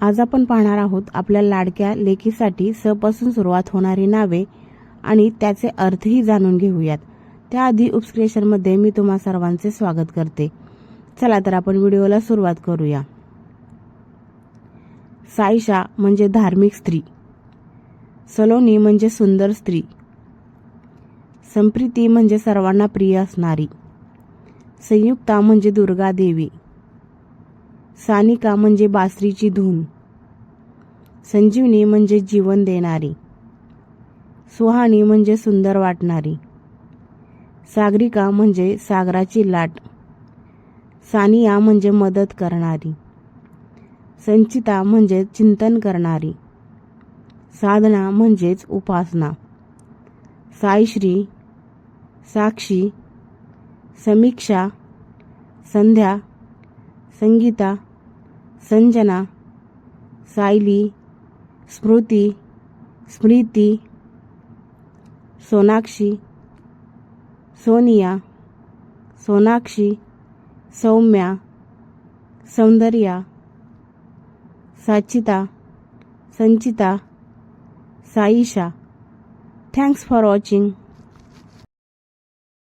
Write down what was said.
आज आपण पाहणार आहोत आपल्या लाडक्या लेखीसाठी सपासून सुरुवात होणारी नावे आणि त्याचे अर्थही जाणून घेऊयात. त्याआधी उपस्क्रेशनमध्ये मी तुम्हा सर्वांचे स्वागत करते. चला तर आपण व्हिडिओला सुरुवात करूया. साईशा म्हणजे धार्मिक स्त्री. सलोनी म्हणजे सुंदर स्त्री. संप्रीती म्हणजे सर्वांना प्रिय असणारी. संयुक्ता म्हणजे दुर्गा देवी. सानिका म्हणजे बासरीची धून. संजीवनी म्हणजे जीवन देणारी. सुहाणी म्हणजे सुंदर वाटणारी. सागरिका म्हणजे सागराची लाट. सानिया म्हणजे मदत करणारी. संचिता म्हणजे चिंतन करणारी. साधना म्हणजेच उपासना. Saishri Sakshi Samiksha Sandhya Sangeeta Sanjana Sayali Smriti Smriti Sonakshi Sonia Sonakshi Saumya Saundarya Sachita Sanchita Saisha. Thanks for watching